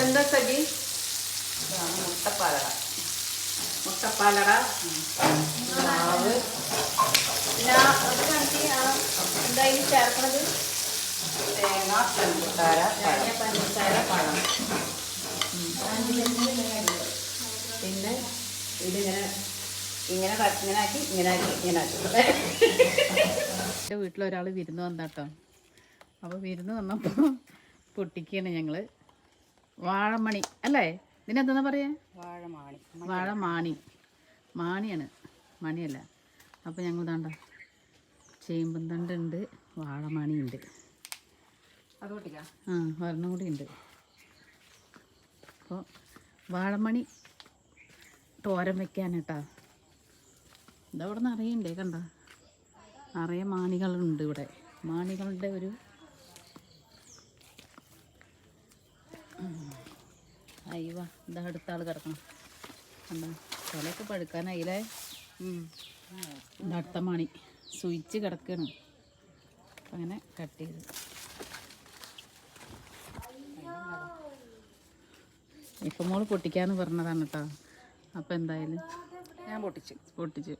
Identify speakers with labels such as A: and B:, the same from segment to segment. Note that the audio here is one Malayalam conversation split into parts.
A: ഇതെന്താ സജി
B: ഇതാണ് മുട്ടപ്പാലട.
A: മുട്ടപ്പാലട. മാവ്. പിന്നെ അത് കാണിച്ച് ആ എന്താ ഇതിൽ ചേർക്കണത്?
B: തേങ്ങ പഞ്ചസാര
A: തേങ്ങ പഞ്ചസാര പഴം.
B: പിന്നെ ഇതിങ്ങനെ ഇങ്ങനെ ഇങ്ങനെ ആക്കി ഇങ്ങനെ ആക്കി ഇങ്ങനെ ആക്കി.
C: എന്റെ വീട്ടിൽ ഒരാൾ വിരുന്ന് വന്നാട്ടോ. അപ്പോൾ വിരുന്ന് വന്നപ്പോൾ പൊട്ടിക്കുകയാണ് ഞങ്ങൾ വാഴമണി അല്ലേ? ഇതിനെന്താ പറയാ?
B: വാഴമാണി.
C: വാഴമാണി. മാണിയാണ്. മണിയല്ല. അപ്പോൾ ഞങ്ങൾ ഇതാണ്ട? ചേമ്പും തണ്ടുണ്ട് വാഴമണി ഉണ്ട്.
B: അത് പൊട്ടിക്കാം
C: ആ ഒരെണ്ണം കൂടി ഉണ്ട്. അപ്പോൾ വാഴമണി തോരൻ വെക്കാൻ കേട്ടാ. ഇതവിടെ നിറയുണ്ടേ കണ്ട? നിറയെ മാണികളുണ്ട് ഇവിടെ. മാണികളുടെ ഒരു അയ്യവ ഇതാ അടുത്ത ആൾ കിടക്കണം. എന്താ തലയൊക്കെ പഴുക്കാനായില്ലേ? അടുത്ത മണി. സ്വിച്ച് കിടക്കണം. അങ്ങനെ കട്ട് ചെയ്ത്. ഇപ്പം മോൾ പൊട്ടിക്കാന്ന് പറഞ്ഞതാണ് കേട്ടോ. അപ്പം എന്തായാലും?
B: ഞാൻ പൊട്ടിച്ചു.
C: പൊട്ടിച്ചു.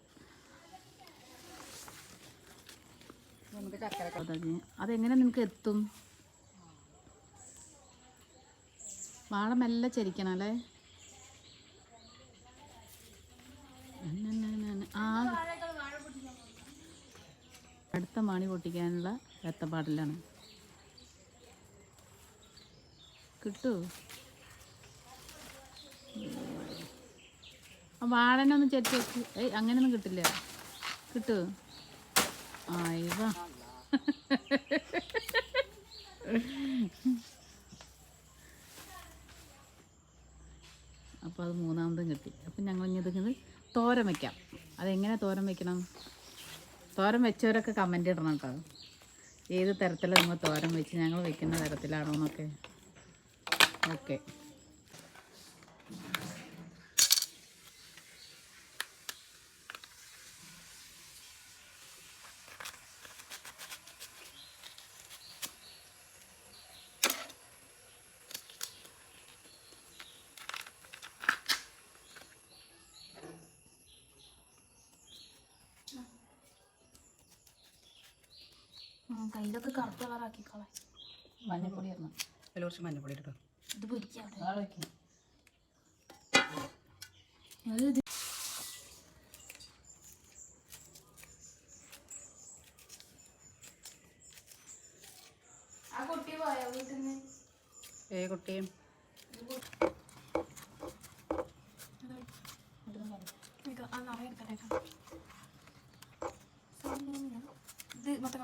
C: അതെങ്ങനെ നിനക്ക് എത്തും? വാഴ മെല്ലെ ചരിക്കണം അല്ലേ? ആ. അടുത്ത മാണി പൊട്ടിക്കാനുള്ള എത്തപ്പാടിലാണ് കിട്ടൂ. ആ വാഴനൊന്ന് ചെത്തി വെക്ക്. ഏയ് അങ്ങനെയൊന്നും കിട്ടില്ല. കിട്ടൂ. ആയിവാ അപ്പോൾ അത് മൂന്നാമതും കിട്ടി. അപ്പം ഞങ്ങൾ ഇനി ഇതിങ്ങനെ തോരൻ വയ്ക്കാം അതെങ്ങനെ തോരൻ വയ്ക്കണം തോരൻ വെച്ചവരൊക്കെ കമന്റ് ഇടണം കേട്ടോ. ഏത് തരത്തിൽ നമ്മൾ തോരൻ വെച്ച് ഞങ്ങൾ വെക്കുന്ന തരത്തിലാണോ എന്നൊക്കെ. ഓക്കെ
D: കയ്യിലൊക്കെ കറുത്ത കളറാക്കിക്കോളെ.
C: മഞ്ഞപ്പൊടി ഇടണം
B: അതിൽ കുറച്ച് മഞ്ഞപ്പൊടി ഇട്ടോ
D: ഇത് നിന്ന്
B: ഏ കുട്ടിയും
D: ആ നിറയെ എടുക്കട്ടെ ഇത് മൊത്തം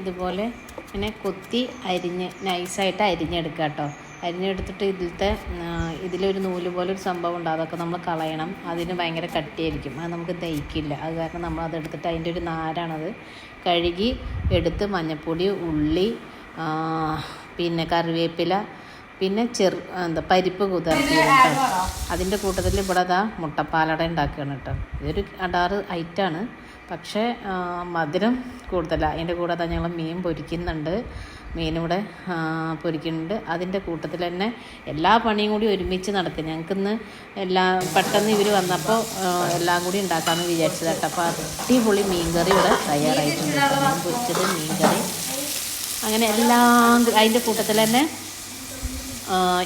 C: ഇതുപോലെ ഇങ്ങനെ കൊത്തി അരിഞ്ഞ് നൈസായിട്ട് അരിഞ്ഞെടുക്കുക കേട്ടോ. അരിഞ്ഞെടുത്തിട്ട് ഇതിലത്തെ ഇതിലൊരു നൂൽ പോലെ ഒരു സംഭവം ഉണ്ട് അതൊക്കെ നമ്മൾ കളയണം. അതിന് ഭയങ്കര കട്ടിയായിരിക്കും. അത് നമുക്ക് ദഹിക്കില്ല. അത് കാരണം നമ്മൾ അതെടുത്തിട്ട് അതിന്റെ ഒരു നാരാണത് കഴുകി എടുത്ത് മഞ്ഞപ്പൊടി ഉള്ളി പിന്നെ കറിവേപ്പില പിന്നെ ചെറു എന്താ പരിപ്പ് കുതിർത്തിയത് കേട്ടോ. അതിന്റെ കൂട്ടത്തിൽ ഇവിടെ അതാ മുട്ടപ്പാലട ഉണ്ടാക്കുകയാണ് കേട്ടോ. ഇതൊരു അടാറ് ഐറ്റാണ്. പക്ഷേ മധുരം കൂടുതലാണ് അതിന്റെ കൂടെ അതാ ഞങ്ങൾ മീൻ പൊരിക്കുന്നുണ്ട്. മീനിവിടെ പൊരിക്കുന്നുണ്ട്. അതിന്റെ കൂട്ടത്തിൽ തന്നെ എല്ലാ പണിയും കൂടി ഒരുമിച്ച് നടത്തി. ഞങ്ങൾക്കിന്ന് എല്ലാ പെട്ടെന്ന് ഇവർ വന്നപ്പോൾ എല്ലാം കൂടി ഉണ്ടാക്കാമെന്ന് വിചാരിച്ചത് കേട്ടോ. അപ്പോൾ അടിപൊളി മീൻകറി ഇവിടെ തയ്യാറായിട്ടുണ്ട്. കേട്ടോ. മീൻ പൊരിച്ചത് മീൻകറി. അങ്ങനെ എല്ലാം അതിന്റെ കൂട്ടത്തിൽ തന്നെ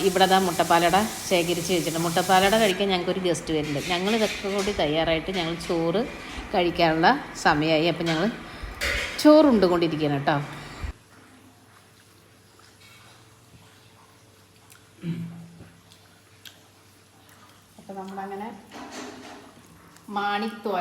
C: ഇവിടെ ദാ മുട്ടപ്പാലട ശേഖരിച്ച് വെച്ചിട്ടുണ്ട്. മുട്ടപ്പാലട കഴിക്കാൻ ഞങ്ങൾക്കൊരു ഗസ്റ്റ് വരുന്നുണ്ട്. ഞങ്ങൾ ഇതൊക്കെ കൂടി തയ്യാറായിട്ട് ഞങ്ങൾ ചോറ് കഴിക്കാനുള്ള സമയമായി. അപ്പം ഞങ്ങൾ ചോറുണ്ട് കൊണ്ടിരിക്കുകയാണ് കേട്ടോ. അപ്പം നമ്മളങ്ങനെ മാണിത്തോര